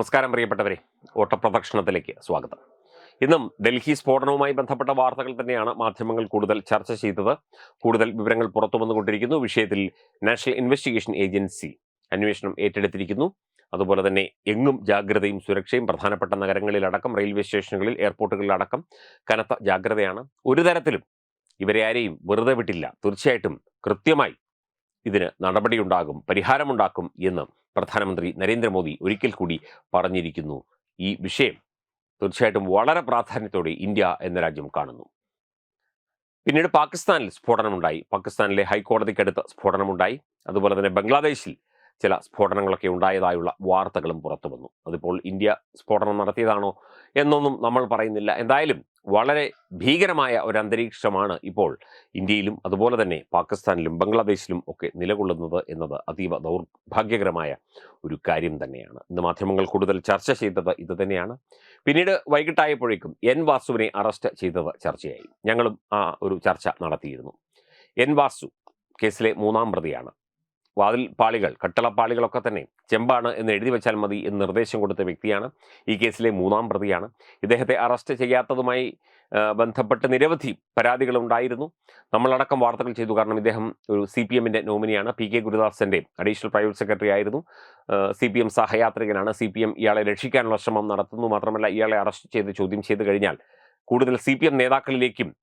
നമസ്കാരം പ്രിയപ്പെട്ടവരെ. ഓട്ടപ്രദക്ഷിണത്തിലേക്ക് സ്വാഗതം. ഇന്നും ഡൽഹി സ്ഫോടനവുമായി ബന്ധപ്പെട്ട വാർത്തകൾ തന്നെയാണ് മാധ്യമങ്ങൾ കൂടുതൽ ചർച്ച ചെയ്തത്. കൂടുതൽ വിവരങ്ങൾ പുറത്തു വന്നുകൊണ്ടിരിക്കുന്നു വിഷയത്തിൽ നാഷണൽ ഇൻവെസ്റ്റിഗേഷൻ ഏജൻസി അന്വേഷണം ഏറ്റെടുത്തിരിക്കുന്നു. അതുപോലെ തന്നെ എങ്ങും ജാഗ്രതയും സുരക്ഷയും പ്രധാനപ്പെട്ട നഗരങ്ങളിലടക്കം റെയിൽവേ സ്റ്റേഷനുകളിൽ എയർപോർട്ടുകളിലടക്കം കനത്ത ജാഗ്രതയാണ്. ഒരു തരത്തിലും ഇവരെ ആരെയും വെറുതെ വിട്ടില്ല. തീർച്ചയായിട്ടും കൃത്യമായി ഇതിന് നടപടിയുണ്ടാകും പരിഹാരമുണ്ടാക്കും എന്ന് പ്രധാനമന്ത്രി നരേന്ദ്രമോദി ഒരിക്കൽ കൂടി പറഞ്ഞിരിക്കുന്നു. ഈ വിഷയം തീർച്ചയായിട്ടും വളരെ പ്രാധാന്യത്തോടെ ഇന്ത്യ എന്ന രാജ്യം കാണുന്നു. പിന്നീട് പാകിസ്ഥാനിൽ സ്ഫോടനമുണ്ടായി. പാകിസ്ഥാനിലെ ഹൈക്കോടതിക്കടുത്ത് സ്ഫോടനമുണ്ടായി. അതുപോലെ തന്നെ ബംഗ്ലാദേശിൽ ചില സ്ഫോടനങ്ങളൊക്കെ ഉണ്ടായതായുള്ള വാർത്തകളും പുറത്തു വന്നു. അതിപ്പോൾ ഇന്ത്യ സ്ഫോടനം നടത്തിയതാണോ എന്നൊന്നും നമ്മൾ പറയുന്നില്ല. എന്തായാലും വളരെ ഭീകരമായ ഒരു അന്തരീക്ഷമാണ് ഇപ്പോൾ ഇന്ത്യയിലും അതുപോലെ തന്നെ പാകിസ്ഥാനിലും ബംഗ്ലാദേശിലും ഒക്കെ നിലകൊള്ളുന്നത് എന്നത് അതീവ ദൗർഭാഗ്യകരമായ ഒരു കാര്യം തന്നെയാണ്. ഇന്ന് മാധ്യമങ്ങൾ കൂടുതൽ ചർച്ച ചെയ്തത് ഇത് തന്നെയാണ്. പിന്നീട് വൈകിട്ടായപ്പോഴേക്കും എൻ വാസുവിനെ അറസ്റ്റ് ചെയ്തത് ചർച്ചയായി. ഞങ്ങളും ആ ഒരു ചർച്ച നടത്തിയിരുന്നു. എൻ വാസു കേസിലെ മൂന്നാം പ്രതിയാണ്. വാതിൽ പാളികൾ കട്ടളപ്പാളികളൊക്കെ തന്നെ ചെമ്പാണ് എന്ന് എഴുതി വെച്ചാൽ മതി എന്ന് നിർദ്ദേശം കൊടുത്ത വ്യക്തിയാണ്. ഈ കേസിലെ മൂന്നാം പ്രതിയാണ്. ഇദ്ദേഹത്തെ അറസ്റ്റ് ചെയ്യാത്തതുമായി ബന്ധപ്പെട്ട് നിരവധി പരാതികൾ ഉണ്ടായിരുന്നു. നമ്മളടക്കം വാർത്തകൾ ചെയ്തു. കാരണം ഇദ്ദേഹം ഒരു സി പി എമ്മിന്റെ നോമിനിയാണ്. പി കെ ഗുരുദാസിന്റെ അഡീഷണൽ പ്രൈവറ്റ് സെക്രട്ടറി ആയിരുന്നു. സി പി എം സഹയാത്രികനാണ്. സി പി എം ഇയാളെ രക്ഷിക്കാനുള്ള ശ്രമം നടത്തുന്നു. മാത്രമല്ല ഇയാളെ അറസ്റ്റ് ചെയ്ത് ചോദ്യം ചെയ്ത് കഴിഞ്ഞാൽ കൂടുതൽ സി പി എം നേതാക്കളിലേക്കും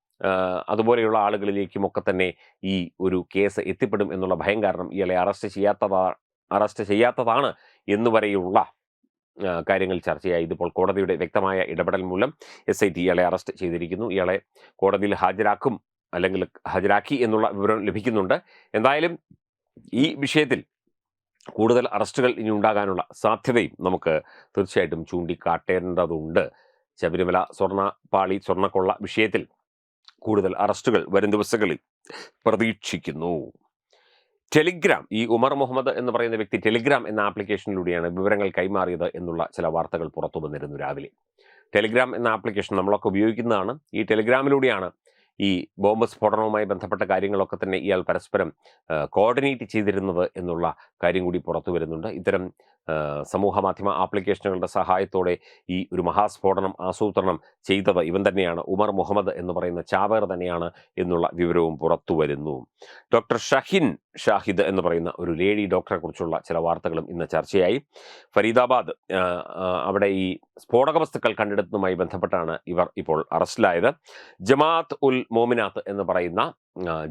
അതുപോലെയുള്ള ആളുകളിലേക്കും ഒക്കെ തന്നെ ഈ ഒരു കേസ് എത്തിപ്പെടും എന്നുള്ള ഭയം കാരണം ഇയാളെ അറസ്റ്റ് ചെയ്യാത്തതാ അറസ്റ്റ് ചെയ്യാത്തതാണ് എന്നുവരെയുള്ള കാര്യങ്ങൾ ചർച്ചയായി. ഇതിപ്പോൾ കോടതിയുടെ വ്യക്തമായ ഇടപെടൽ മൂലം എസ് ഐ ടി ഇയാളെ അറസ്റ്റ് ചെയ്തിരിക്കുന്നു. ഇയാളെ കോടതിയിൽ ഹാജരാക്കും അല്ലെങ്കിൽ ഹാജരാക്കി എന്നുള്ള വിവരം ലഭിക്കുന്നുണ്ട്. എന്തായാലും ഈ വിഷയത്തിൽ കൂടുതൽ അറസ്റ്റുകൾ ഇനി ഉണ്ടാകാനുള്ള സാധ്യതയും നമുക്ക് തീർച്ചയായിട്ടും ചൂണ്ടിക്കാട്ടേണ്ടതുണ്ട്. ശബരിമല സ്വർണ പാളി സ്വർണക്കൊള്ള വിഷയത്തിൽ കൂടുതൽ അറസ്റ്റുകൾ വരും ദിവസങ്ങളിൽ പ്രതീക്ഷിക്കുന്നു. ടെലിഗ്രാം ഈ ഉമർ മുഹമ്മദ് എന്ന് പറയുന്ന വ്യക്തി ടെലിഗ്രാം എന്ന ആപ്ലിക്കേഷനിലൂടെയാണ് വിവരങ്ങൾ കൈമാറിയത് എന്നുള്ള ചില വാർത്തകൾ പുറത്തു വന്നിരുന്നു രാവിലെ. ടെലിഗ്രാം എന്ന ആപ്ലിക്കേഷൻ നമ്മളൊക്കെ ഉപയോഗിക്കുന്നതാണ്. ഈ ടെലിഗ്രാമിലൂടെയാണ് ഈ ബോംബ് സ്ഫോടനവുമായി ബന്ധപ്പെട്ട കാര്യങ്ങളൊക്കെ തന്നെ ഇയാൾ പരസ്പരം കോർഡിനേറ്റ് ചെയ്തിരുന്നത് എന്നുള്ള കാര്യം കൂടി പുറത്തു വരുന്നുണ്ട്. ഇത്തരം സമൂഹ മാധ്യമ ആപ്ലിക്കേഷനുകളുടെ സഹായത്തോടെ ഈ ഒരു മഹാസ്ഫോടനം ആസൂത്രണം ചെയ്തത് ഇവൻ തന്നെയാണ് ഉമർ മുഹമ്മദ് എന്ന് പറയുന്ന ചാവേർ തന്നെയാണ് എന്നുള്ള വിവരവും പുറത്തു വരുന്നു. ഡോക്ടർ ഷഹിൻ ഷാഹിദ് എന്ന് പറയുന്ന ഒരു ലേഡി ഡോക്ടറെ കുറിച്ചുള്ള ചില വാർത്തകളും ഇന്ന് ചർച്ചയായി. ഫരീദാബാദ് അവിടെ ഈ സ്ഫോടക വസ്തുക്കൾ കണ്ടെടുത്തതുമായി ബന്ധപ്പെട്ടാണ് ഇവർ ഇപ്പോൾ അറസ്റ്റിലായത്. ജമാഅത്ത് ഉൽ മോമിനാത്ത് എന്ന് പറയുന്ന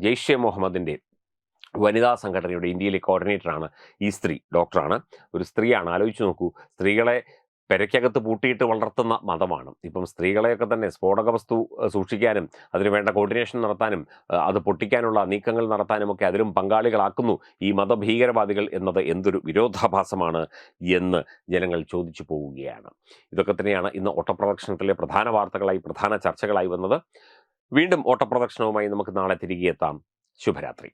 ജെയ്ഷെ മുഹമ്മദിന്റെ വനിതാ സംഘടനയുടെ ഇന്ത്യയിലെ കോർഡിനേറ്ററാണ് ഈ സ്ത്രീ ഡോക്ടറാണ്. ഒരു സ്ത്രീയാണ് ആലോചിച്ച് നോക്കൂ. സ്ത്രീകളെ പെരയ്ക്കകത്ത് പൂട്ടിയിട്ട് വളർത്തുന്ന മതമാണ്. ഇപ്പം സ്ത്രീകളെയൊക്കെ തന്നെ സ്ഫോടക വസ്തു സൂക്ഷിക്കാനും അതിന് വേണ്ട കോർഡിനേഷൻ നടത്താനും അത് പൊട്ടിക്കാനുള്ള നീക്കങ്ങൾ നടത്താനും ഒക്കെ അതിലും പങ്കാളികളാക്കുന്നു ഈ മതഭീകരവാദികൾ എന്നത് എന്തൊരു വിരോധാഭാസമാണ് എന്ന് ജനങ്ങൾ ചോദിച്ചു പോവുകയാണ്. ഇതൊക്കെ തന്നെയാണ് ഇന്ന് ഓട്ടപ്രദക്ഷിണത്തിലെ പ്രധാന വാർത്തകളായി പ്രധാന ചർച്ചകളായി വന്നത്. വീണ്ടും ഓട്ടപ്രദക്ഷിണവുമായി നമുക്ക് നാളെ തിരികെ എത്താം. ശുഭരാത്രി.